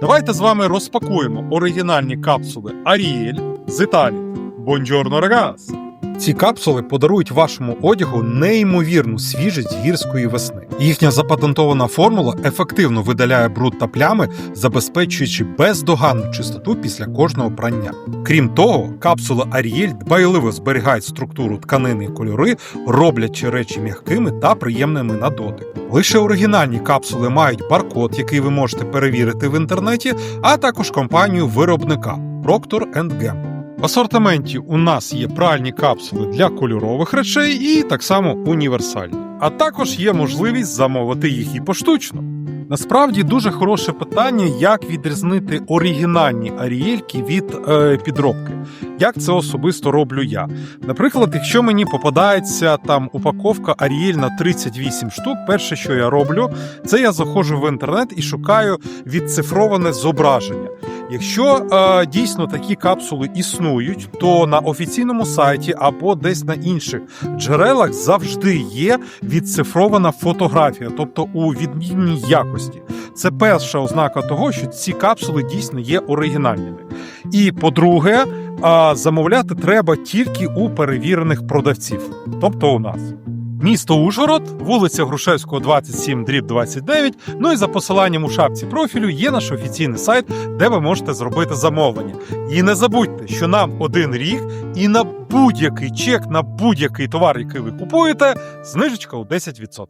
Давайте з вами розпакуємо оригінальні капсули Аріель з Італії. Buongiorno, ragazzi! Ці капсули подарують вашому одягу неймовірну свіжість гірської весни. Їхня запатентована формула ефективно видаляє бруд та плями, забезпечуючи бездоганну чистоту після кожного прання. Крім того, капсули Аріель дбайливо зберігають структуру тканини і кольори, роблячи речі м'якими та приємними на дотик. Лише оригінальні капсули мають баркод, який ви можете перевірити в інтернеті, а також компанію виробника Procter Gamble. В асортименті у нас є пральні капсули для кольорових речей і так само універсальні. А також є можливість замовити їх і поштучно. Насправді дуже хороше питання, як відрізнити оригінальні арієльки від е, підробки. Як це особисто роблю я? Наприклад, якщо мені попадається там упаковка Аріель на 38 штук, перше, що я роблю, це я заходжу в інтернет і шукаю відцифроване зображення. Якщо е, дійсно такі капсули існують, то на офіційному сайті або десь на інших джерелах завжди є відцифрована фотографія, тобто у відмінній якості. Це перша ознака того, що ці капсули дійсно є оригінальними. І по-друге, а, замовляти треба тільки у перевірених продавців, тобто у нас. Місто Ужгород, вулиця Грушевського, 27, дріб 29. Ну і за посиланням у шапці профілю є наш офіційний сайт, де ви можете зробити замовлення. І не забудьте, що нам один рік, і на будь-який чек, на будь-який товар, який ви купуєте, знижечка у 10%.